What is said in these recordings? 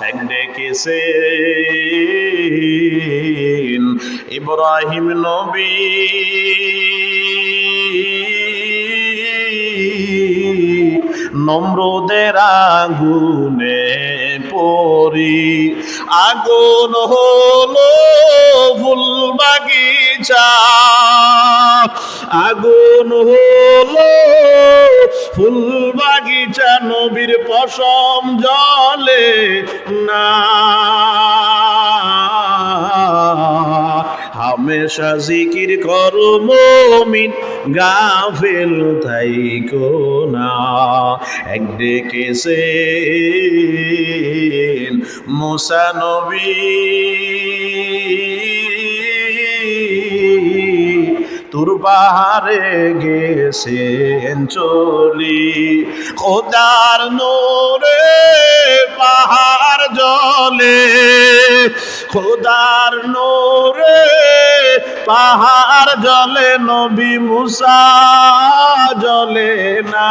এক ডেকেছে ইব্রাহিম নবী। নম্রদের আগুনে পরি আগুন হলো ফুল বাগিচা আগুন হলো ফুল বাগিচা নবীর পশম জলে না। হামেশা জিকির করো মমিন, গাফেল থাইকো না। এক ডেকেছে মুসা নবী তোর পাহাড়ে গেছেন চলি। খোদার নোরে পাহাড় জলে। খোদার নোরে পাহাড় জলে, নবী মুসা জলে না।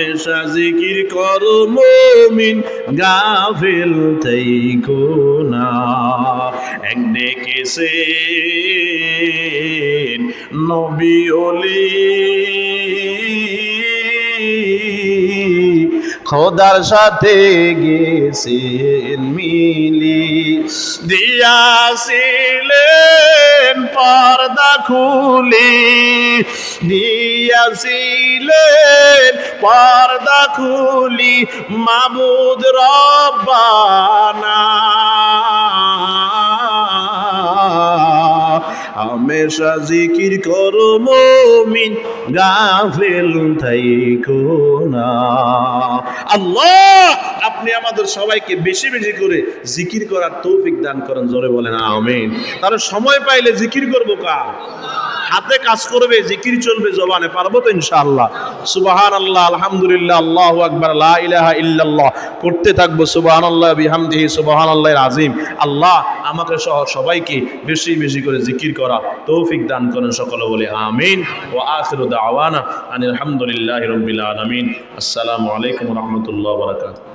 হামেশা জিকির করো মমিন গাফিল থেইকো না। এক ডেকেছে নবী ওলি খোদার সাথে গেছেন মিলি। দিয়াছিলেন পর্দা খুলি। দিয়াছিলেন পর্দা খুলি মাবুদ রব্বানা। হামেশা জিকির করো মমিন, গাফেল থাইকো না। আল্লাহ আপনি আমাদের সবাইকে বেশি বেশি করে জিকির করার তৌফিক দান করেন, জোরে বলেন, আমিন। তাহলে সময় পাইলে জিকির করব কার হাতে কাজ করবে, জিকির চলবে জবানে, পারব তো ইনশাআল্লাহ? সুবাহান আল্লাহ আলহামদুলিল্লাহ, আল্লাহু আকবার, লা ইলাহা ইল্লাল্লাহ। করতে থাকব সুবাহান আল্লাহ বিহামদিহি সুবাহান আল্লাহর আজিম আল্লাহ আমাকে সহ সবাইকে বেশি বেশি করে জিকির করা তৌফিক দান করেন সকলে বলে, আমিন। ও আখিরু দাওয়ানা আনিল হামদুলিল্লাহি রাব্বিল আলামিন। আসসালামু আলাইকুম রাহমাতুল্লাহি বারাকাতুহু।